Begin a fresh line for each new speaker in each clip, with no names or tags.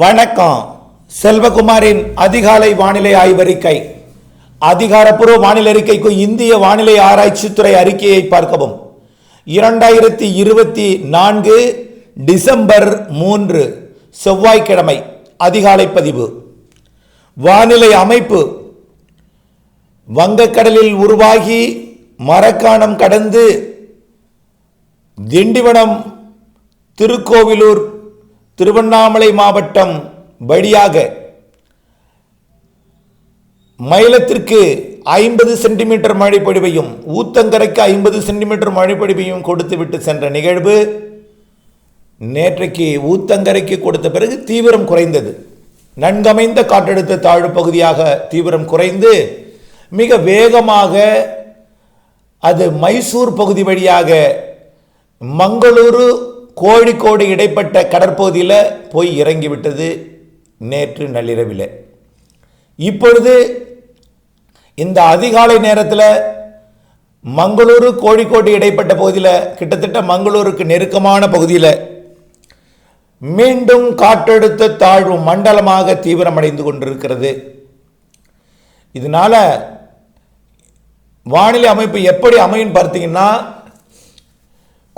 வணக்கம். செல்வகுமாரின் அதிகாலை வானிலை ஆய்வறிக்கை. அதிகாரப்பூர்வ வானிலை அறிக்கைக்கு இந்திய வானிலை ஆராய்ச்சித்துறை அறிக்கையை பார்க்கவும். இரண்டாயிரத்தி இருபத்தி நான்கு டிசம்பர் மூன்று செவ்வாய்க்கிழமை அதிகாலை பதிவு. வானிலை அமைப்பு. வங்கக்கடலில் உருவாகி மரக்காணம் கடந்து திண்டிவனம் திருக்கோவிலூர் திருவண்ணாமலை மாவட்டம் வழியாக மயிலத்திற்கு ஐம்பது சென்டிமீட்டர் மழைப்பொழிவையும் ஊத்தங்கரைக்கு ஐம்பது சென்டிமீட்டர் மழைப்பொழிவையும் கொடுத்துவிட்டு சென்ற நிகழ்வு நேற்றைக்கு ஊத்தங்கரைக்கு கொடுத்த பிறகு தீவிரம் குறைந்தது. நன்கமைந்த காற்றழுத்த தாழ்வு பகுதியாக தீவிரம் குறைந்து மிக வேகமாக அது மைசூர் பகுதி வழியாக மங்களூரு கோழிக்கோடு இடைப்பட்ட கடற்பகுதியில் போய் இறங்கிவிட்டது நேற்று நள்ளிரவில். இப்பொழுது இந்த அதிகாலை நேரத்தில் மங்களூரு கோழிக்கோடு இடைப்பட்ட பகுதியில் கிட்டத்தட்ட மங்களூருக்கு நெருக்கமான பகுதியில் மீண்டும் காற்றழுத்த தாழ்வு மண்டலமாக தீவிரமடைந்து கொண்டிருக்கிறது. இதனால் வானிலை அமைப்பு எப்படி அமையும் பார்த்தீங்கன்னா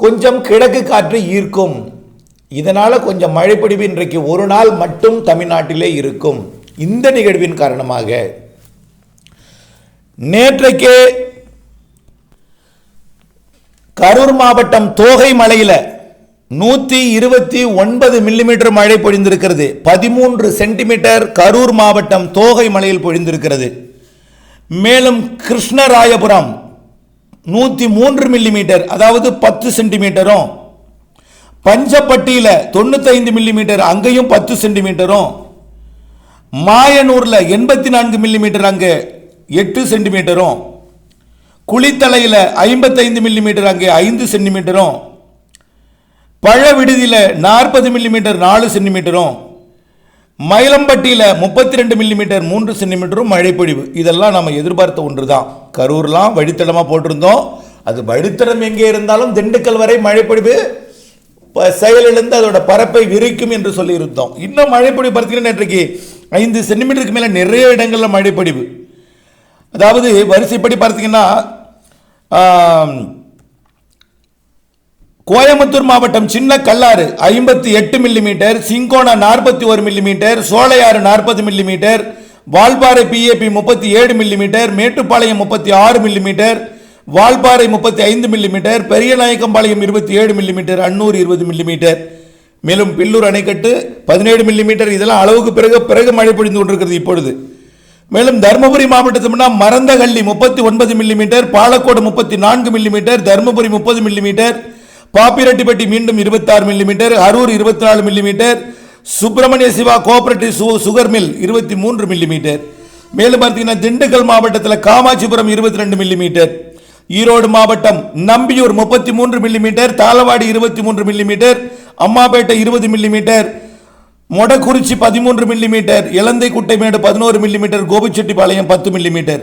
கொஞ்சம் கிழக்கு காற்று ஈர்க்கும். இதனால் கொஞ்சம் மழைப்பிடிவு இன்றைக்கு ஒரு நாள் மட்டும் தமிழ்நாட்டிலே இருக்கும். இந்த நிகழ்வின் காரணமாக நேற்றைக்கே கரூர் மாவட்டம் தோகை மலையில் நூற்றி இருபத்தி ஒன்பது மில்லிமீட்டர் மழை பொழிந்திருக்கிறது. பதிமூன்று சென்டிமீட்டர் கரூர் மாவட்டம் தோகை மலையில் பொழிந்திருக்கிறது. மேலும் கிருஷ்ணராயபுரம் நூற்றி மூன்று மில்லிமீட்டர் அதாவது பத்து சென்டிமீட்டரும் பஞ்சப்பட்டியில் தொண்ணூத்தைந்து மில்லிமீட்டர் அங்கேயும் பத்து சென்டிமீட்டரும் மாயனூரில் எண்பத்தி நான்கு மில்லிமீட்டர் அங்கே எட்டு சென்டிமீட்டரும் குளித்தலையில் ஐம்பத்தைந்து மில்லிமீட்டர் அங்கே ஐந்து சென்டிமீட்டரும் பழ விடுதியில் நாற்பது மில்லிமீட்டர் நாலு சென்டிமீட்டரும் மயிலம்பட்டியில் முப்பத்தி ரெண்டு மில்லிமீட்டர் மூன்று சென்டிமீட்டரும் மழைப்பொழிவு. இதெல்லாம் நம்ம எதிர்பார்த்த ஒன்று தான் கரூர்லாம் வழித்தடமாக போட்டிருந்தோம். அது வழித்தடம் எங்கே இருந்தாலும் திண்டுக்கல் வரை மழைப்பொழிவு. ப- செயலிழந்து அதோட பரப்பை விரிக்கும் என்று சொல்லியிருந்தோம். இன்னும் மழைப்பொழிவு பார்த்தீங்கன்னா நேற்றுக்கு ஐந்து சென்டிமீட்டருக்கு மேலே நிறைய இடங்களில் மழைப்பொழிவு. அதாவது வரிசைப்படி பார்த்தீங்கன்னா கோயம்புத்தூர் மாவட்டம் சின்ன கல்லாறு ஐம்பத்தி எட்டு மில்லிமீட்டர் சிங்கோனா நாற்பத்தி ஒரு மில்லிமீட்டர் சோலையாறு நாற்பது மில்லிமீட்டர் வால்பாறை பிஏபி முப்பத்தி ஏழு மில்லிமீட்டர் மேட்டுப்பாளையம் முப்பத்தி ஆறு மில்லிமீட்டர் வால்பாறை முப்பத்தி ஐந்து மில்லிமீட்டர் பெரியநாயக்கம்பாளையம் இருபத்தி ஏழு மில்லிமீட்டர் அன்னூர் இருபது மில்லிமீட்டர் மேலும் பில்லூர் அணைக்கட்டு பதினேழு மில்லிமீட்டர் இதெல்லாம் அளவுக்கு பிறகு பிறகு மழை பொழிந்து கொண்டிருக்கிறது இப்பொழுது. மேலும் தருமபுரி மாவட்டத்தும்னா மரந்தகள்ளி முப்பத்தி ஒன்பது மில்லிமீட்டர் பாலக்கோடு முப்பத்தி நான்கு மில்லிமீட்டர் தருமபுரி முப்பது மில்லிமீட்டர் பாப்பிரெட்டிப்பட்டி மீண்டும் இருபத்தாறு மில்லிமீட்டர் அரூர் இருபத்தி நாலு மில்லிமீட்டர் சுப்பிரமணிய சிவா கோஆபரேட்டிவ் சு சுகர் மில் இருபத்தி மூன்று மில்லிமீட்டர் மேலும் பார்த்தீங்கன்னா திண்டுக்கல் மாவட்டத்தில் காமாட்சிபுரம் இருபத்தி ரெண்டு மில்லிமீட்டர் ஈரோடு மாவட்டம் நம்பியூர் முப்பத்தி மூன்று மில்லிமீட்டர் தாளவாடி இருபத்தி மூன்று மில்லிமீட்டர் அம்மாபேட்டை இருபது மில்லிமீட்டர் மொடக்குறிச்சி பதிமூன்று மில்லிமீட்டர் இலந்தை குட்டைமேடு பதினோரு மில்லிமீட்டர் கோபிச்செட்டிப்பாளையம் பத்து மில்லிமீட்டர்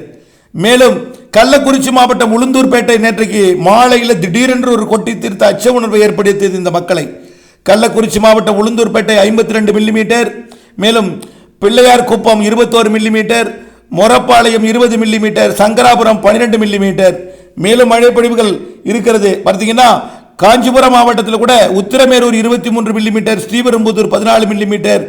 மேலும் கள்ளக்குறிச்சி மாவட்டம் உளுந்தூர்பேட்டை நேற்றைக்கு மாலையில் திடீரென்று ஒரு கொட்டி தீர்த்த அச்ச உணர்வை ஏற்படுத்தியது இந்த மக்களை. கள்ளக்குறிச்சி மாவட்டம் உளுந்தூர்பேட்டை ஐம்பத்தி ரெண்டு மில்லிமீட்டர் மேலும் பிள்ளையார் குப்பம் இருபத்தோரு மில்லிமீட்டர் மொரப்பாளையம் இருபது மில்லிமீட்டர் சங்கராபுரம் பன்னிரெண்டு மில்லிமீட்டர் மேலும் மழைப்பொழிவுகள் இருக்கிறது. பார்த்தீங்கன்னா காஞ்சிபுரம் மாவட்டத்தில் கூட உத்திரமேரூர் இருபத்தி மூன்று மில்லிமீட்டர் ஸ்ரீபெரும்புதூர் பதினாலு மில்லிமீட்டர்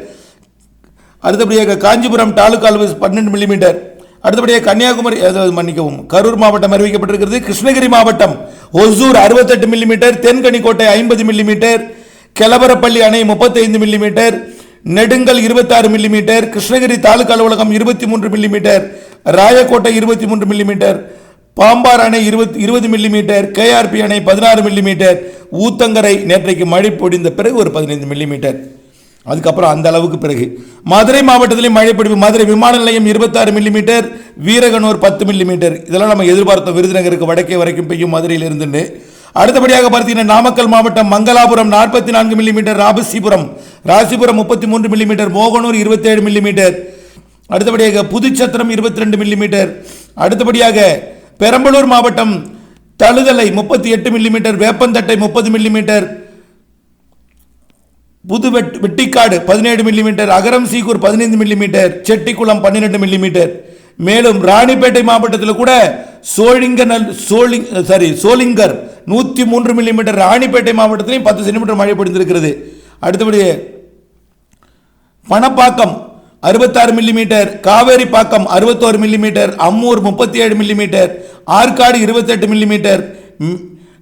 அடுத்தபடியாக காஞ்சிபுரம் தாலுகா பன்னெண்டு மில்லிமீட்டர் அடுத்தபடியாக கன்னியாகுமரி மன்னிக்கவும் கரூர் மாவட்டம் அறிவிக்கப்பட்டிருக்கிறது. கிருஷ்ணகிரி மாவட்டம் ஒசூர் அறுபத்தெட்டு மில்லிமீட்டர் தென்கனிக்கோட்டை ஐம்பது மில்லிமீட்டர் கெலவரப்பள்ளி அணை முப்பத்தைந்து மில்லிமீட்டர் நெடுங்கல் இருபத்தாறு மில்லிமீட்டர் கிருஷ்ணகிரி தாலுகா அலுவலகம் இருபத்தி மூன்று மில்லிமீட்டர் ராயக்கோட்டை இருபத்தி மூன்று மில்லிமீட்டர் பாம்பார் அணை இருபத்தி இருபது மில்லிமீட்டர் கேஆர்பி அணை பதினாறு மில்லிமீட்டர் ஊத்தங்கரை நேற்றைக்கு மழை பொடிந்த பிறகு ஒரு பதினைந்து மில்லிமீட்டர் அதுக்கப்புறம் அந்த அளவுக்கு பிறகு. மதுரை மாவட்டத்திலே மழை மதுரை விமான நிலையம் இருபத்தாறு மில்லிமீட்டர் வீரகனூர் பத்து மில்லிமீட்டர் இதெல்லாம் நம்ம எதிர்பார்த்தோம். விருதுநகருக்கு வடக்கே வரைக்கும் பெய்யும் மதுரையில் இருந்துன்னு அடுத்தபடியாக பார்த்தீங்கன்னா நாமக்கல் மாவட்டம் மங்களாபுரம் நாற்பத்தி நான்கு மில்லிமீட்டர் ராபசிபுரம் ராசிபுரம் முப்பத்தி மூன்று மில்லிமீட்டர் மோகனூர் இருபத்தேழு மில்லிமீட்டர் அடுத்தபடியாக புதுச்சத்திரம் இருபத்தி ரெண்டு மில்லிமீட்டர் அடுத்தபடியாக பெரம்பலூர் மாவட்டம் தழுதலை முப்பத்தி எட்டு மில்லிமீட்டர் வேப்பந்தட்டை முப்பது மில்லிமீட்டர் புது வெட் வெட்டிக்காடு பதினேழு மில்லிமீட்டர் அகரம் சீக்கூர் பதினைந்து மில்லிமீட்டர் செட்டிக்குளம் பன்னிரெண்டு மில்லிமீட்டர் மேலும் ராணிப்பேட்டை மாவட்டத்தில் கூட சோழிங்கநல் சோழிங் சாரி சோளிங்கர் நூற்றி மூன்று மில்லிமீட்டர் ராணிப்பேட்டை மாவட்டத்திலையும் பத்து சென்டிமீட்டர் மழை பொழிந்திருக்கிறது. அடுத்தபடி பணப்பாக்கம் அறுபத்தாறு மில்லிமீட்டர் காவேரி பாக்கம் அறுபத்தோரு மில்லிமீட்டர் அம்மூர் முப்பத்தி ஏழு மில்லிமீட்டர் ஆற்காடு இருபத்தெட்டு மில்லிமீட்டர்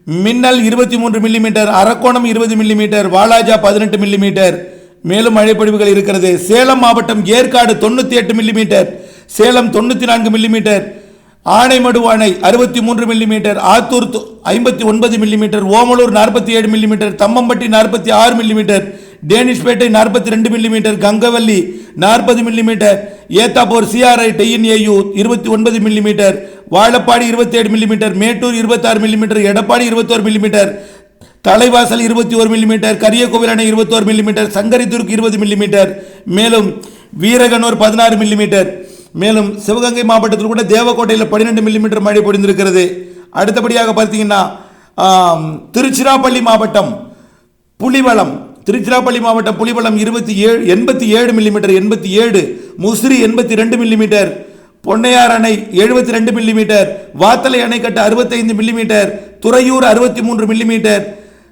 மின்னல் இருபத்தி மூன்று மில்லிமீட்டர் அரக்கோணம் இருபது மில்லிமீட்டர் வாலாஜா பதினெட்டு மில்லிமீட்டர் மேலும் மழைப்பொழிவுகள் இருக்கிறது. சேலம் மாவட்டம் ஏற்காடு தொண்ணூற்றி எட்டு மில்லிமீட்டர் சேலம் தொண்ணூற்றி நான்கு மில்லிமீட்டர் ஆனைமடு அணை அறுபத்தி மூன்று மில்லிமீட்டர் ஆத்தூர் ஐம்பத்தி ஒன்பது மில்லிமீட்டர் ஓமலூர் நாற்பத்தி ஏழு மில்லிமீட்டர் தம்மம்பட்டி நாற்பத்தி ஆறு மில்லிமீட்டர் டேனிஷ்பேட்டை நாற்பத்தி ரெண்டு மில்லிமீட்டர் கங்கவல்லி நாற்பது மில்லிமீட்டர் ஏத்தாப்பூர் சிஆர்ஐ டிஎன்ஏயு இருபத்தி ஒன்பது மில்லிமீட்டர் வாழப்பாடி இருபத்தி ஏழு மில்லிமீட்டர் மேட்டூர் இருபத்தாறு மில்லிமீட்டர் எடப்பாடி இருபத்தோரு மில்லிமீட்டர் தலைவாசல் இருபத்தி ஒரு மில்லிமீட்டர் கரியக்கோவில் அணை இருபத்தோரு மில்லிமீட்டர் சங்கரித்துருக்கு இருபது மில்லிமீட்டர் மேலும் வீரகனூர் பதினாறு மில்லிமீட்டர் மேலும் சிவகங்கை மாவட்டத்தில் கூட தேவக்கோட்டையில் பன்னிரெண்டு மில்லிமீட்டர் மழை பொழிந்திருக்கிறது. அடுத்தபடியாக பார்த்தீங்கன்னா திருச்சிராப்பள்ளி மாவட்டம் புலிவளம் திருச்சிராப்பள்ளி மாவட்டம் புலிவளம் இருபத்தி ஏழு எண்பத்தி ஏழு மில்லிமீட்டர் எண்பத்தி ஏழு முசிறி எண்பத்தி ரெண்டு மில்லிமீட்டர் பொன்னையார் அணை எழுபத்தி ரெண்டு மில்லிமீட்டர் வாத்தலை அணைக்கட்டு அறுபத்தைந்து மில்லிமீட்டர் துறையூர் அறுபத்தி மூன்று மில்லிமீட்டர்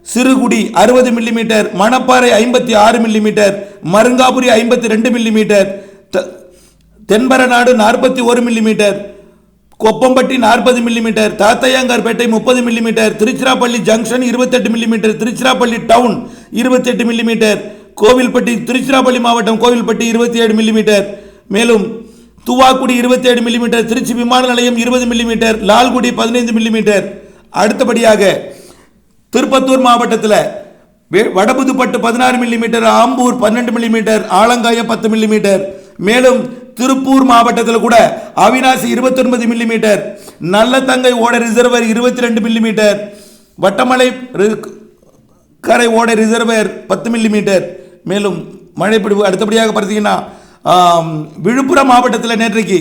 சிறுகுடி அறுபது மில்லிமீட்டர் மணப்பாறை ஐம்பத்தி ஆறு மில்லிமீட்டர் மருங்காபுரி ஐம்பத்தி ரெண்டு மில்லிமீட்டர் த- தென்பரநாடு நாற்பத்தி ஒரு மில்லிமீட்டர் கொப்பம்பட்டி நாற்பது மில்லிமீட்டர் தாத்தையாங்கார்பேட்டை முப்பது மில்லிமீட்டர் திருச்சிராப்பள்ளி ஜங்ஷன் இருபத்தெட்டு மில்லிமீட்டர் திருச்சிராப்பள்ளி டவுன் இருபத்தெட்டு மில்லிமீட்டர் கோவில்பட்டி திருச்சிராப்பள்ளி மாவட்டம் கோவில்பட்டி இருபத்தி ஏழு மில்லிமீட்டர் மேலும் துவாக்குடி இருபத்தி ஏழு மில்லிமீட்டர் திருச்சி விமான நிலையம் இருபது மில்லிமீட்டர் லால்குடி பதினைந்து மில்லிமீட்டர் அடுத்தபடியாக திருப்பத்தூர் மாவட்டத்தில் வடபுதுப்பட்டு பதினாறு மில்லிமீட்டர் ஆம்பூர் பன்னெண்டு மில்லிமீட்டர் ஆலங்காயம் பத்து மில்லிமீட்டர் மேலும் திருப்பூர் மாவட்டத்தில் கூட அவினாசி 29 மில்லிமீட்டர் நல்லத்தங்கை ஓட ரிசர்வர் இருபத்தி ரெண்டு மில்லிமீட்டர் வட்டமலை ரி- கரை ஓடை ரிசர்வேர் பத்து மில்லிமீட்டர் மேலும் மழைப்பிடிவு அடுத்தபடியாக பார்த்தீங்கன்னா விழுப்புரம் மாவட்டத்தில் நேற்றைக்கு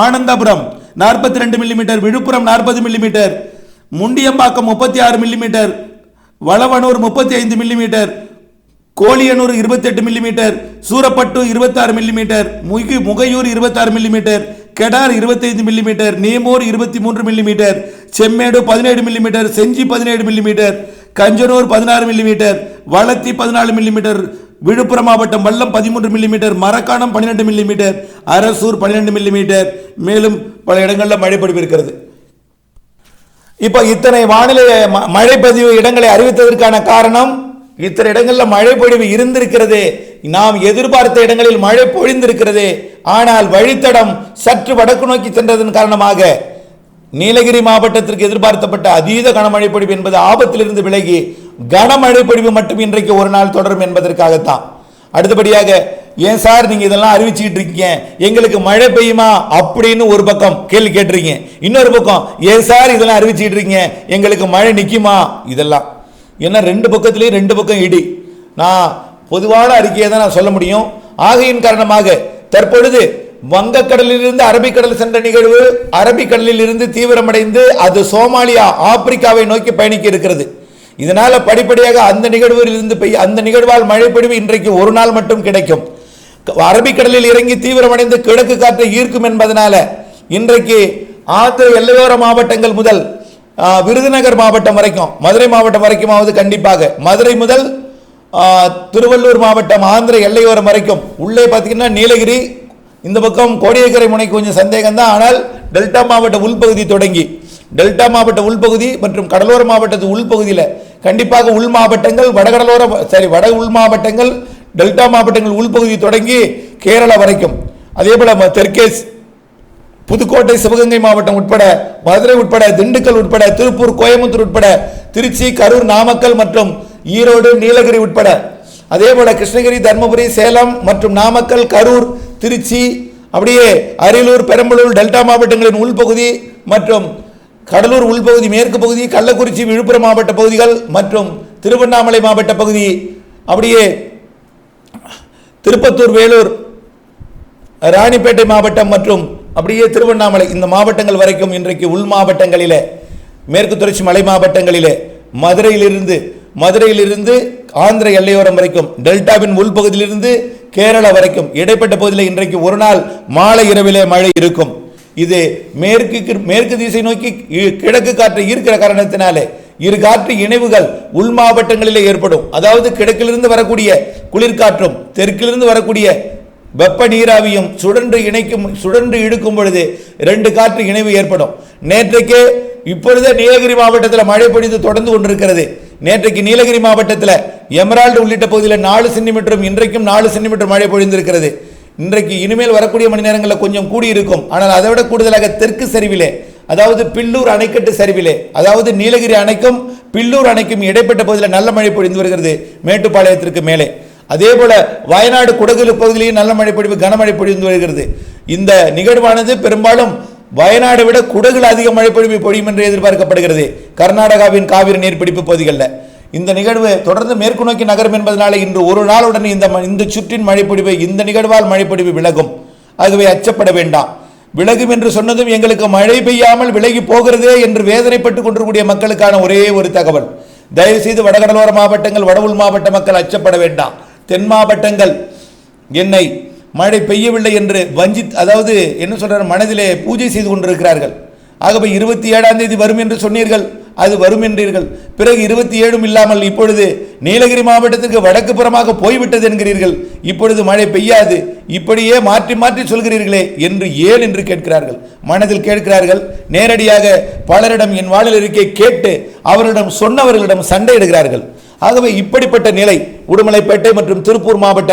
ஆனந்தபுரம் நாற்பத்தி ரெண்டு மில்லிமீட்டர் விழுப்புரம் நாற்பது மில்லிமீட்டர் முண்டியம்பாக்கம் முப்பத்தி ஆறு மில்லிமீட்டர் வளவனூர் முப்பத்தி ஐந்து மில்லிமீட்டர் கோழியனூர் இருபத்தெட்டு மில்லிமீட்டர் சூரப்பட்டு இருபத்தாறு மில்லிமீட்டர் முகி முகையூர் இருபத்தாறு மில்லிமீட்டர் கெடார் இருபத்தைந்து மில்லிமீட்டர் நேமூர் இருபத்தி மூன்று மில்லிமீட்டர் செம்மேடு பதினேழு மில்லிமீட்டர் செஞ்சி பதினேழு மில்லிமீட்டர் கஞ்சனூர் பதினாறு மில்லிமீட்டர் வளத்தி பதினாலு மில்லிமீட்டர் விழுப்புரம் மாவட்டம் வல்லம் பதிமூன்று மில்லிமீட்டர் மரக்காணம் பன்னிரெண்டு மில்லிமீட்டர் அரசூர் பன்னிரெண்டு மில்லிமீட்டர் மேலும் பல இடங்களில் மழை பொழிவு இருக்கிறது. இப்போ இத்தனை வானிலை ம- மழைப்பதிவு இடங்களை அறிவித்ததற்கான காரணம் இத்தனை இடங்களில் மழை பொழிவு இருந்திருக்கிறது நாம் எதிர்பார்த்த இடங்களில் மழை பொழிந்திருக்கிறது ஆனால் வழித்தடம் சற்று வடக்கு நோக்கி சென்றதன் காரணமாக நீலகிரி மாவட்டத்திற்கு எதிர்பார்த்தப்பட்ட அதீத கனமழை பொழிவு என்பது ஆபத்திலிருந்து விலகி கனமழை பொழிவு மட்டும் இன்றைக்கு ஒரு நாள் தொடரும் என்பதற்காகத்தான். அடுத்தபடியாக ஏன் சார் நீங்க இதெல்லாம் அறிவிச்சுக்கிட்டு இருக்கீங்க? எங்களுக்கு மழை பெய்யுமா? அப்படின்னு ஒரு பக்கம் கேள்வி கேட்டிருக்கீங்க. இன்னொரு பக்கம் ஏன் சார் இதெல்லாம் அறிவிச்சுக்கிட்டு இருக்கீங்க? எங்களுக்கு மழை நிற்குமா இதெல்லாம். ஏன்னா ரெண்டு பக்கத்துலேயும் ரெண்டு பக்கம் இடி. நான் பொதுவான அறிக்கையை தான் நான் சொல்ல முடியும். ஆகையின் காரணமாக தற்பொழுது வங்கக்கடலிலிருந்து அரபிக்கடல் சென்ற நிகழ்வு. அரபிக்கடலில் இருந்து தீவிரமடைந்து அது சோமாலியா ஆப்பிரிக்காவை நோக்கி பயணிக்க இருக்கிறது. இதனால படிப்படியாக அந்த நிகழ்வில் இருந்து பெய்ய அந்த நிகழ்வால் மழைப்பொழிவு இன்றைக்கு ஒரு நாள் மட்டும் கிடைக்கும். அரபிக்கடலில் இறங்கி தீவிரமடைந்து கிழக்கு காற்றை ஈர்க்கும் என்பதனால இன்றைக்கு ஆந்திர எல்லையோர மாவட்டங்கள் முதல் விருதுநகர் மாவட்டம் வரைக்கும் மதுரை மாவட்டம் வரைக்குமாவது கண்டிப்பாக. மதுரை முதல் திருவள்ளூர் மாவட்டம் ஆந்திர எல்லையோரம் வரைக்கும். உள்ளே பார்த்தீங்கன்னா நீலகிரி இந்த பக்கம் கோடியக்கரை முனை கொஞ்சம் சந்தேகம் தான் ஆனால் டெல்டா மாவட்ட உள்பகுதி தொடங்கி டெல்டா மாவட்ட உள்பகுதி மற்றும் கடலோர மாவட்டத்து உள்பகுதியில் கண்டிப்பாக உள் மாவட்டங்கள் வடகடலோர சரி வட உள் மாவட்டங்கள் டெல்டா மாவட்டங்கள் உள்பகுதி தொடங்கி கேரளா வரைக்கும். அதே போல ம- தெற்கே புதுக்கோட்டை சிவகங்கை மாவட்டம் உட்பட மதுரை உட்பட திண்டுக்கல் உட்பட திருப்பூர் கோயம்புத்தூர் உட்பட திருச்சி கரூர் நாமக்கல் மற்றும் ஈரோடு நீலகிரி உட்பட. அதே போல கிருஷ்ணகிரி தர்மபுரி சேலம் மற்றும் நாமக்கல் கரூர் திருச்சி அப்படியே அரியலூர் பெரம்பலூர் டெல்டா மாவட்டங்களின் உள்பகுதி மற்றும் கடலூர் உள்பகுதி மேற்கு பகுதி கள்ளக்குறிச்சி விழுப்புரம் மாவட்ட பகுதிகள் மற்றும் திருவண்ணாமலை மாவட்ட பகுதி அப்படியே திருப்பத்தூர் வேலூர் ராணிப்பேட்டை மாவட்டம் மற்றும் அப்படியே திருவண்ணாமலை இந்த மாவட்டங்கள் வரைக்கும் இன்றைக்கு உள் மாவட்டங்களிலே மேற்கு தொடர்ச்சி மலை மாவட்டங்களிலே மதுரையிலிருந்து மதுரையிலிருந்து ஆந்திர எல்லையோரம் வரைக்கும் டெல்டாவின் உள்பகுதியிலிருந்து கேரளா வரைக்கும் இடைப்பட்ட பகுதியில் இன்றைக்கு ஒரு நாள் மாலை இரவிலே மழை இருக்கும். இது மேற்கு மேற்கு திசை நோக்கி கிழக்கு காற்று ஈர்க்கிற காரணத்தினாலே இரு காற்று இணைவுகள் உள் மாவட்டங்களிலே ஏற்படும். அதாவது கிழக்கிலிருந்து வரக்கூடிய குளிர்காற்றும் தெற்கிலிருந்து வரக்கூடிய வெப்ப நீராவியும் சுழன்று இணைக்கும் சுழன்று இழுக்கும் பொழுது ரெண்டு காற்று இணைவு ஏற்படும். நேற்றைக்கே இப்பொழுதே நீலகிரி மாவட்டத்தில் மழை பொழிந்து தொடர்ந்து கொண்டிருக்கிறது. நேற்றைக்கு நீலகிரி மாவட்டத்தில் எமரால்டு உள்ளிட்ட பகுதியில் நாலு சென்டிமீட்டரும் இன்றைக்கும் நாலு சென்டிமீட்டர் மழை பொழிந்திருக்கிறது. இன்றைக்கு இனிமேல் வரக்கூடிய மணி நேரங்களில் கொஞ்சம் கூடி இருக்கும் ஆனால் அதை விட கூடுதலாக தெற்கு சரிவிலே அதாவது பில்லூர் அணைக்கட்டு சரிவிலே அதாவது நீலகிரி அணைக்கும் பில்லூர் அணைக்கும் இடைப்பட்ட பகுதியில் நல்ல மழை பொழிந்து வருகிறது மேட்டுப்பாளையத்திற்கு மேலே. அதே போல வயநாடு குடகுலு பகுதியிலேயும் நல்ல மழை பொழிவு கனமழை பொழிந்து வருகிறது. இந்த நிகழ்வானது பெரும்பாலும் வயநாடை விட குடகுல அதிக மழை பொழிவு பொழியும் என்று எதிர்பார்க்கப்படுகிறது. கர்நாடகாவின் காவிரி நீர்பிடிப்பு பகுதிகளில். இந்த நிகழ்வு தொடர்ந்து மேற்கு நோக்கி நகரும் என்பதனால இன்று ஒரு நாளுடன் இந்த ம- இந்த சுற்றின் மழைப்பொழிவு இந்த நிகழ்வால் மழைப்பொழிவு விலகும். ஆகவே அச்சப்பட வேண்டாம். விலகும் என்று சொன்னதும் எங்களுக்கு மழை பெய்யாமல் விலகி போகிறதே என்று வேதனைப்பட்டு கொண்டிருக்கூடிய மக்களுக்கான ஒரே ஒரு தகவல். தயவுசெய்து வடகடலோர மாவட்டங்கள் வட மாவட்ட மக்கள் அச்சப்பட வேண்டாம். தென் மாவட்டங்கள் என்னை மழை பெய்யவில்லை என்று வஞ்சித் அதாவது என்ன சொல்கிறார் மனதிலே பூஜை செய்து கொண்டிருக்கிறார்கள். ஆகவே இருபத்தி ஏழாம் தேதி வரும் என்று சொன்னீர்கள் அது வரும் என்றீர்கள். பிறகு இருபத்தி ஏழும் இல்லாமல் இப்பொழுது நீலகிரி மாவட்டத்திற்கு வடக்கு புறமாக போய்விட்டது என்கிறீர்கள். இப்பொழுது மழை பெய்யாது இப்படியே மாற்றி மாற்றி சொல்கிறீர்களே என்று ஏன் என்று கேட்கிறார்கள். மனதில் கேட்கிறார்கள் நேரடியாக பலரிடம் என் வானிலை இருக்கை கேட்டு அவரிடம் சொன்னவர்களிடம் சண்டையிடுகிறார்கள். ஆகவே இப்படிப்பட்ட நிலை உடுமலைப்பேட்டை மற்றும் திருப்பூர் மாவட்ட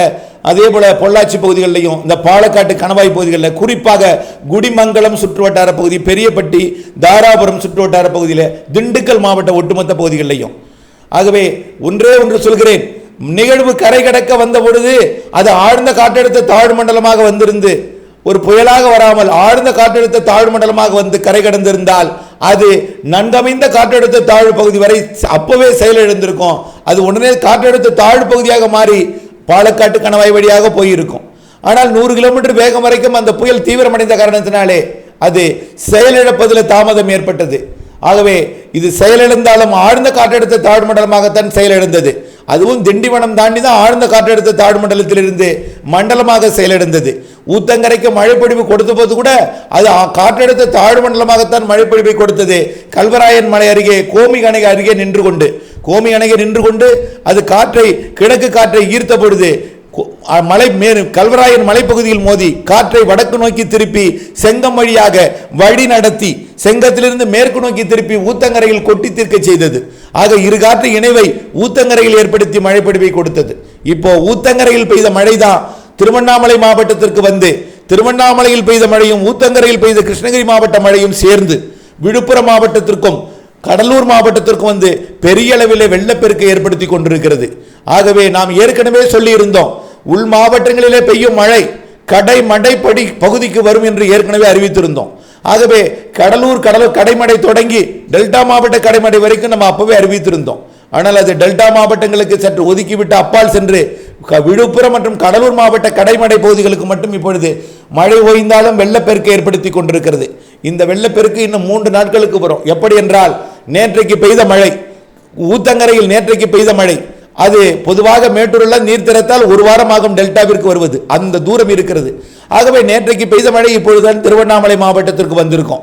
அதே போல பொள்ளாச்சி பகுதிகளிலையும் இந்த பாலக்காட்டு கணவாய் பகுதிகளில் குறிப்பாக குடிமங்கலம் சுற்றுவட்டார பகுதி பெரியப்பட்டி தாராபுரம் சுற்றுவட்டார பகுதியில் திண்டுக்கல் மாவட்ட ஒட்டுமொத்த பகுதிகளிலையும். ஆகவே ஒன்றே ஒன்று சொல்கிறேன். நிகழ்வு கரை கடக்க வந்த பொழுது அது ஆழ்ந்த காற்றழுத்த தாழ்வு மண்டலமாக வந்திருந்து ஒரு புயலாக வராமல் ஆழ்ந்த காற்றழுத்த தாழ்வு மண்டலமாக வந்து கரை கடந்திருந்தால் அது நன்கமைந்த காற்றழுத்த தாழ்வு பகுதி வரை அப்பவே செயலிழந்திருக்கும். அது உடனே காற்றழுத்த தாழ்வு பகுதியாக மாறி பாலக்காட்டு கணவாய் வழியாக போயிருக்கும். ஆனால் நூறு கிலோமீட்டர் வேகம் வரைக்கும் அந்த புயல் தீவிரமடைந்த காரணத்தினாலே அது செயலிழப்பதில் தாமதம் ஏற்பட்டது. ஆகவே இது செயலிழந்தாலும் ஆழ்ந்த காற்றழுத்த தாழ்வு மண்டலமாகத்தான் செயலிழந்தது. அதுவும் திண்டிவனம் தாண்டி தான் ஆழ்ந்த காற்றழுத்த தாழ்வு மண்டலத்திலிருந்து மண்டலமாக செயலிழந்தது. ஊத்தங்கரைக்கு மழைப்பொழிவு கொடுத்த போது கூட அது காற்றழுத்த தாழ்வு மண்டலமாகத்தான் மழைப்பொழிவை கொடுத்தது. கல்வராயன் மலை அருகே கோமி அணை அருகே நின்று கொண்டு கோமி அணையை நின்று கொண்டு அது காற்றை கிழக்கு காற்றை ஈர்த்த பொழுது மலை மேறு கல்வராயன் மலைப்பகுதியில் மோதி காற்றை வடக்கு நோக்கி திருப்பி செங்கம் வழியாக வழி நடத்தி செங்கத்திலிருந்து மேற்கு நோக்கி திருப்பி ஊத்தங்கரையில் கொட்டி தீர்க்க செய்தது. ஆக இரு காற்று இணைவை ஊத்தங்கரையில் ஏற்படுத்தி மழைப்பிடிவை கொடுத்தது. இப்போ ஊத்தங்கரையில் பெய்த மழைதான் திருவண்ணாமலை மாவட்டத்திற்கு வந்து திருவண்ணாமலையில் பெய்த மழையும் ஊத்தங்கரையில் பெய்த கிருஷ்ணகிரி மாவட்ட மழையும் சேர்ந்து விழுப்புரம் மாவட்டத்திற்கும் கடலூர் மாவட்டத்திற்கு வந்து பெரிய அளவில் வெள்ளப்பெருக்கை ஏற்படுத்தி கொண்டிருக்கிறது. ஆகவே நாம் ஏற்கனவே சொல்லியிருந்தோம் உள் மாவட்டங்களிலே பெய்யும் மழை கடை மடைப்படி பகுதிக்கு வரும் என்று ஏற்கனவே அறிவித்திருந்தோம். ஆகவே கடலூர் கடலூர் கடைமடை தொடங்கி டெல்டா மாவட்ட கடைமடை வரைக்கும் நம்ம அப்பவே அறிவித்திருந்தோம். ஆனால் அது டெல்டா மாவட்டங்களுக்கு சற்று ஒதுக்கிவிட்டு அப்பால் சென்று க- விழுப்புரம் மற்றும் கடலூர் மாவட்ட கடைமடை பகுதிகளுக்கு மட்டும் இப்பொழுது மழை ஓய்ந்தாலும் வெள்ளப்பெருக்கு ஏற்படுத்தி கொண்டிருக்கிறது. இந்த வெள்ளப்பெருக்கு இன்னும் மூன்று நாட்களுக்கு வரும். எப்படி என்றால் நேற்றைக்கு பெய்த மழை ஊத்தங்கரையில் நேற்றைக்கு பெய்த மழை அது பொதுவாக மேட்டூரில் நீர் திறத்தால் ஒரு வாரமாகும் டெல்டாவிற்கு வருவது. அந்த தூரம் இருக்கிறது. ஆகவே நேற்றைக்கு பெய்த மழை இப்பொழுதுதான் திருவண்ணாமலை மாவட்டத்திற்கு வந்திருக்கும்.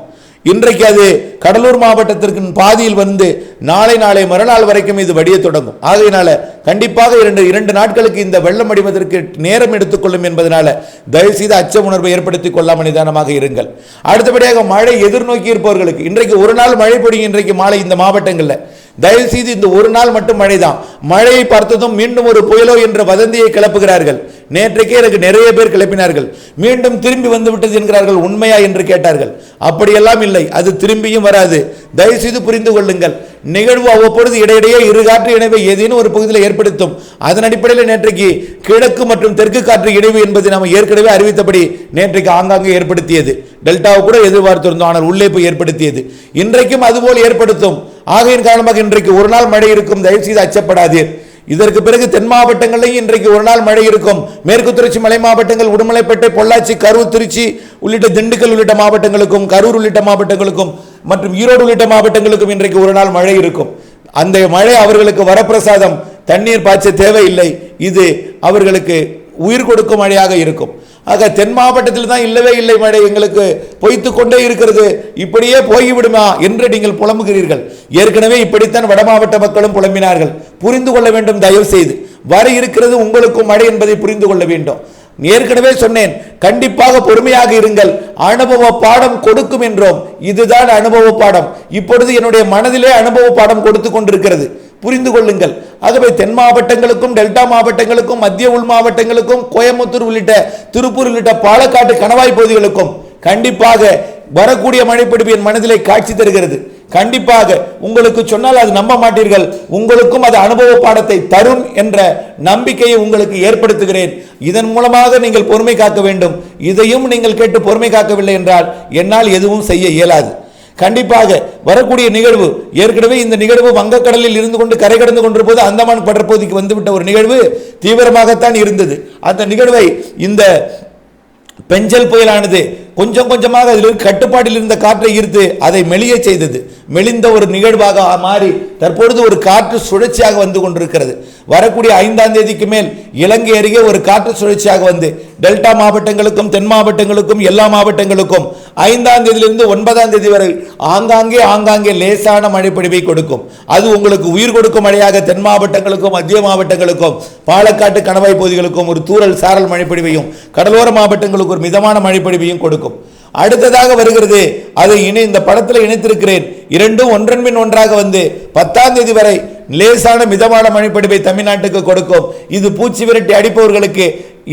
இன்றைக்கு அது கடலூர் மாவட்டத்திற்கு பாதியில் வந்து நாளை நாளை மறுநாள் வரைக்கும் இது வடிய தொடங்கும். ஆகையினால கண்டிப்பாக இரண்டு இரண்டு நாட்களுக்கு இந்த வெள்ளம் அடிவதற்கு நேரம் எடுத்துக்கொள்ளும் என்பதனால தயவுசெய்து அச்ச உணர்வை ஏற்படுத்திக் கொள்ளாமல் நிதானமாக இருங்கள். அடுத்தபடியாக மழை எதிர்நோக்கி இருப்பவர்களுக்கு இன்றைக்கு ஒரு நாள் மழை பொழியும் இன்றைக்கு மாலை இந்த மாவட்டங்களில். தயவு செய்து இந்த ஒரு நாள் மட்டும் மழைதான். மழையை பார்த்ததும் மீண்டும் ஒரு புயலோ என்ற வதந்தியை கிளப்புகிறார்கள். நேற்றைக்கே எனக்கு நிறைய பேர் கிளப்பினார்கள். மீண்டும் திரும்பி வந்து விட்டது என்கிறார்கள் உண்மையா என்று கேட்டார்கள். அப்படியெல்லாம் இல்லை அது திரும்பியும் வராது. தயவு செய்து புரிந்து கொள்ளுங்கள். நிகழ்வு அவ்வப்பொழுது இடையிடையே இரு காற்று இணைவை ஏதேனும் ஒரு பகுதியில் ஏற்படுத்தும். அதன் அடிப்படையில் நேற்றைக்கு கிழக்கு மற்றும் தெற்கு காற்று இணைவு என்பது நாம் ஏற்கனவே அறிவித்தபடி நேற்றைக்கு ஆங்காங்கே ஏற்படுத்தியது. டெல்டாவை கூட எதிர்பார்த்திருந்தோம் ஆனால் உள்ளே போய் ஏற்படுத்தியது. இன்றைக்கும் அதுபோல் ஏற்படுத்தும். ஆகையின் காரணமாக இன்றைக்கு ஒரு நாள் மழை இருக்கும். தயவு செய்து அச்சப்படாதீர். இதற்கு பிறகு தென் மாவட்டங்களையும் இன்றைக்கு ஒரு நாள் மழை இருக்கும். மேற்கு தொடர்ச்சி மலை மாவட்டங்கள் உடுமலைப்பேட்டை பொள்ளாச்சி கரூர் திருச்சி உள்ளிட்ட திண்டுக்கல் உள்ளிட்ட மாவட்டங்களுக்கும் கரூர் உள்ளிட்ட மாவட்டங்களுக்கும் மற்றும் ஈரோடு உள்ளிட்ட மாவட்டங்களுக்கும் இன்றைக்கு ஒரு நாள் மழை இருக்கும். அந்த மழை அவர்களுக்கு வரப்பிரசாதம். தண்ணீர் பாய்ச்ச தேவையில்லை. இது அவர்களுக்கு உயிர் கொடுக்கும் மழையாக இருக்கும். ஆக தென் மாவட்டத்தில் தான் இல்லவே இல்லை மழை எங்களுக்கு பொய்த்து கொண்டே இருக்கிறது. இப்படியே போய்விடுமா என்று நீங்கள் புலம்புகிறீர்கள். ஏற்கனவே இப்படித்தான் வட மாவட்ட மக்களும் புலம்பினார்கள். புரிந்து கொள்ள வேண்டும் தயவு செய்து வர இருக்கிறது உங்களுக்கும் மழை என்பதை புரிந்து கொள்ள வேண்டும். ஏற்கனவே சொன்னேன் கண்டிப்பாக பொறுமையாக இருங்கள். அனுபவ பாடம் கொடுக்கும் என்றோம். இதுதான் அனுபவ பாடம். இப்பொழுது என்னுடைய மனதிலே அனுபவ பாடம் கொடுத்து கொண்டிருக்கிறது. புரிந்து கொள்ளுங்கள். ஆகவே தென் மாவட்டங்களுக்கும் டெல்டா மாவட்டங்களுக்கும் மத்திய உள் மாவட்டங்களுக்கும் கோயம்புத்தூர் உள்ளிட்ட திருப்பூர் உள்ளிட்ட பாலக்காட்டு கணவாய் பகுதிகளுக்கும் கண்டிப்பாக வரக்கூடிய மழைப்பிடிப்பு என் மனதிலே காட்சி தருகிறது. கண்டிப்பாக உங்களுக்கு சொன்னால் அது நம்ப மாட்டீர்கள். உங்களுக்கும் அது அனுபவ பாடத்தை தரும் என்ற நம்பிக்கையை உங்களுக்கு ஏற்படுத்துகிறேன். இதன் மூலமாக நீங்கள் பொறுமை காக்க வேண்டும். இதையும் நீங்கள் கேட்டு பொறுமை காக்கவில்லை என்றால் என்னால் எதுவும் செய்ய இயலாது. கண்டிப்பாக வரக்கூடிய நிகழ்வு ஏற்கனவே இந்த நிகழ்வு வங்கக்கடலில் இருந்து கொண்டு கரை கடந்து கொண்டிருப்பது அந்தமான் கடற்பகுதிக்கு வந்துவிட்ட ஒரு நிகழ்வு தீவிரமாகத்தான் இருந்தது. அந்த நிகழ்வை இந்த பெஞ்சல் புயலானது கொஞ்சம் கொஞ்சமாக அதில் கட்டுப்பாட்டில் இருந்த காற்றை ஈர்த்து அதை மெலிய செய்தது. மெலிந்த ஒரு நிகழ்வாக மாறி தற்பொழுது ஒரு காற்று சுழற்சியாக வந்து கொண்டிருக்கிறது. வரக்கூடிய ஐந்தாம் தேதிக்கு மேல் இலங்கை அருகே ஒரு காற்று சுழற்சியாக வந்து டெல்டா மாவட்டங்களுக்கும் தென் மாவட்டங்களுக்கும் எல்லா மாவட்டங்களுக்கும் ஐந்தாம் தேதியிலிருந்து ஒன்பதாம் தேதி வரை ஆங்காங்கே ஆங்காங்கே லேசான மழைப்பொழிவை கொடுக்கும். அது உங்களுக்கு உயிர் கொடுக்கும் மழையாக தென் மாவட்டங்களுக்கும் மத்திய மாவட்டங்களுக்கும் பாலக்காட்டு கணவாய் பகுதிகளுக்கும் ஒரு தூரல் சாரல் மழைப்பொழிவையும் கடலோர மாவட்டங்களுக்கு ஒரு மிதமான மழைப்பொழிவையும் கொடுக்கும். அடுத்ததாக வருகிறது. அதை இணை இந்த படத்தில் இணைத்திருக்கிறேன். இரண்டும் ஒன்றன் பின் ஒன்றாக வந்து பத்தாம் தேதி வரை லேசான மிதமான மழைப்படிவை தமிழ்நாட்டுக்கு கொடுக்கும். இது பூச்சி விரட்டி அடிப்பவர்களுக்கு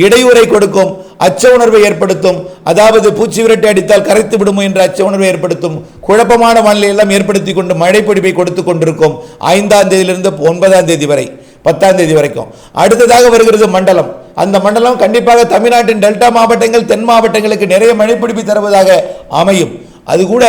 இடையூறை கொடுக்கும். அச்ச உணர்வை ஏற்படுத்தும். அதாவது பூச்சி விரட்டி அடித்தால் கரைத்து விடுமோ என்ற அச்ச உணர்வை ஏற்படுத்தும். குழப்பமான வானிலை எல்லாம் ஏற்படுத்தி கொண்டு மழைப்பொழிவை கொடுத்து கொண்டிருக்கும். ஐந்தாம் தேதியிலிருந்து ஒன்பதாம் தேதி வரை பத்தாம் தேதி வரைக்கும். அடுத்ததாக வருகிறது மண்டலம். அந்த மண்டலம் கண்டிப்பாக தமிழ்நாட்டின் டெல்டா மாவட்டங்கள் தென் மாவட்டங்களுக்கு நிறைய மழைப்பிடிப்பு தருவதாக அமையும். அது கூட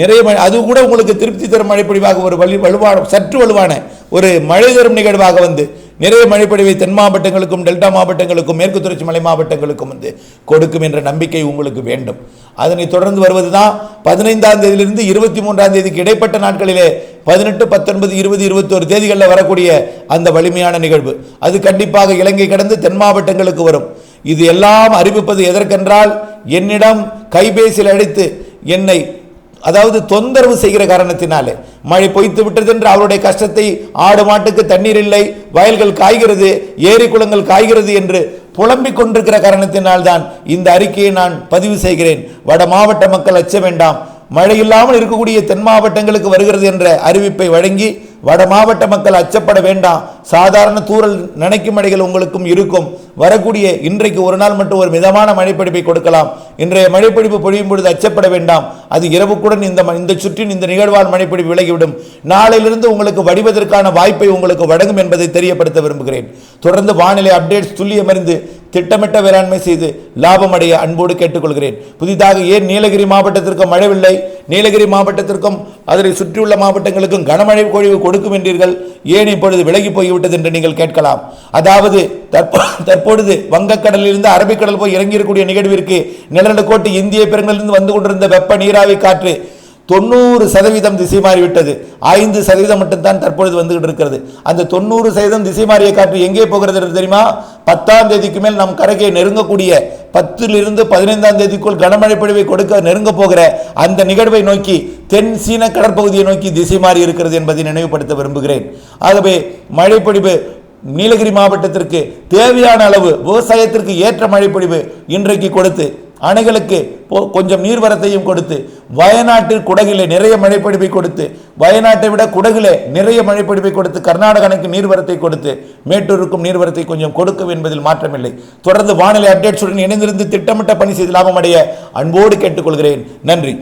நிறைய மழை அது கூட உங்களுக்கு திருப்தி தரும் மழைப்பிடிவாக ஒரு வலி வலுவான சற்று வலுவான ஒரு மழை தரும் நிகழ்வாக வந்து நிறைய மழைப்பொழிவை தென் மாவட்டங்களுக்கும் டெல்டா மாவட்டங்களுக்கும் மேற்கு தொடர்ச்சி மலை மாவட்டங்களுக்கும் வந்து கொடுக்கும் என்ற நம்பிக்கை உங்களுக்கு வேண்டும். அதனை தொடர்ந்து வருவதுதான் பதினைந்தாம் தேதியிலிருந்து இருபத்தி மூன்றாம் தேதிக்கு இடைப்பட்ட நாட்களிலே பதினெட்டு பத்தொன்பது இருபது இருபத்தோரு தேதிகளில் வரக்கூடிய அந்த வலிமையான நிகழ்வு. அது கண்டிப்பாக இலங்கை கடந்து தென் மாவட்டங்களுக்கு வரும். இது எல்லாம் அறிவிப்பது எதற்கென்றால் என்னிடம் கைபேசியில் அழைத்து என்னை அதாவது தொந்தரவு செய்கிற காரணத்தினாலே. மழை பொய்த்து விட்டது என்று அவருடைய கஷ்டத்தை ஆடு மாட்டுக்கு தண்ணீர் இல்லை வயல்கள் காய்கிறது ஏரி குளங்கள் காய்கிறது என்று புலம்பிக் கொண்டிருக்கிற காரணத்தினால்தான் இந்த அறிக்கையை நான் பதிவு செய்கிறேன். வட மாவட்ட மக்கள் அச்ச வேண்டாம். மழை இல்லாமல் இருக்கக்கூடிய தென் மாவட்டங்களுக்கு வருகிறது என்ற அறிவிப்பை வழங்கி வட மாவட்ட மக்கள் அச்சப்பட வேண்டாம். சாதாரண தூறல் நினைக்கும் மழைகள் உங்களுக்கும் இருக்கும். வரக்கூடிய இன்றைக்கு ஒரு நாள் மட்டும் ஒரு மிதமான மழைப்பிடிப்பை கொடுக்கலாம். இன்றைய மழைப்பிடிப்பு பொழியும் பொழுது அச்சப்பட வேண்டாம். அது இரவுக்குடன் இந்த ம- இந்த சுற்றின் இந்த நிகழ்வால் மழைப்பிடிப்பு விலகிவிடும். நாளையிலிருந்து உங்களுக்கு வடிவதற்கான வாய்ப்பை உங்களுக்கு வழங்கும் என்பதை தெரியப்படுத்த விரும்புகிறேன். தொடர்ந்து வானிலை அப்டேட்ஸ் துல்லியமறிந்து திட்டமிட்ட வேளாண்மை செய்து லாபம் அடைய அன்போடு கேட்டுக்கொள்கிறேன். புதிதாக ஏன் நீலகிரி மாவட்டத்திற்கும் மழைவில்லை? நீலகிரி மாவட்டத்திற்கும் அதனை சுற்றியுள்ள மாவட்டங்களுக்கும் கனமழை பொழிவு கொடுக்கும் என்றீர்கள். ஏன் இப்பொழுது விலகி போய்விட்டது என்று நீங்கள் கேட்கலாம். அதாவது தற்போ- தற்பொழுது வங்கக்கடலிலிருந்து அரபிக்கடல் போய் இறங்கியிருக்கக்கூடிய நிகழ்விற்கு நிலநடுக்கோட்டு இந்திய பெருங்கலிருந்து வந்து கொண்டிருந்த வெப்ப நீராவி காற்று தொண்ணூறு சதவீதம் திசை மாறிவிட்டது. ஐந்து சதவீதம் மட்டும்தான் தற்பொழுது வந்துகிட்டு இருக்கிறது. அந்த தொண்ணூறு சதவீதம் திசை மாறிய காற்று எங்கே போகிறது என்று தெரியுமா? பத்தாம் தேதிக்கு மேல் நம் கரைக்கை நெருங்கக்கூடிய பத்திலிருந்து பதினைந்தாம் தேதிக்குள் கனமழை பொழிவை கொடுக்க நெருங்க போகிற அந்த நிகழ்வை நோக்கி தென் சீன கடற்பகுதியை நோக்கி திசை மாறி இருக்கிறது என்பதை நினைவுபடுத்த விரும்புகிறேன். ஆகவே மழைப்பொழிவு நீலகிரி மாவட்டத்திற்கு தேவையான அளவு விவசாயத்திற்கு ஏற்ற மழைப்பொழிவு இன்றைக்கு கொடுத்து அணைகளுக்கு கொஞ்சம் நீர்வரத்தையும் கொடுத்து வயநாட்டில் குடகிலே நிறைய மழைப்பிடிப்பை கொடுத்து வயநாட்டை விட குடகிலே நிறைய மழைப்பிடிப்பை கொடுத்து கர்நாடக அணைக்கு நீர்வரத்தை கொடுத்து மேட்டூருக்கும் நீர்வரத்தை கொஞ்சம் கொடுக்கும் என்பதில் மாற்றமில்லை. தொடர்ந்து வானிலை அப்டேட்ஸுடன் இணைந்திருந்து திட்டமிட்ட பணி செய்து லாபமடைய அன்போடு கேட்டுக்கொள்கிறேன். நன்றி.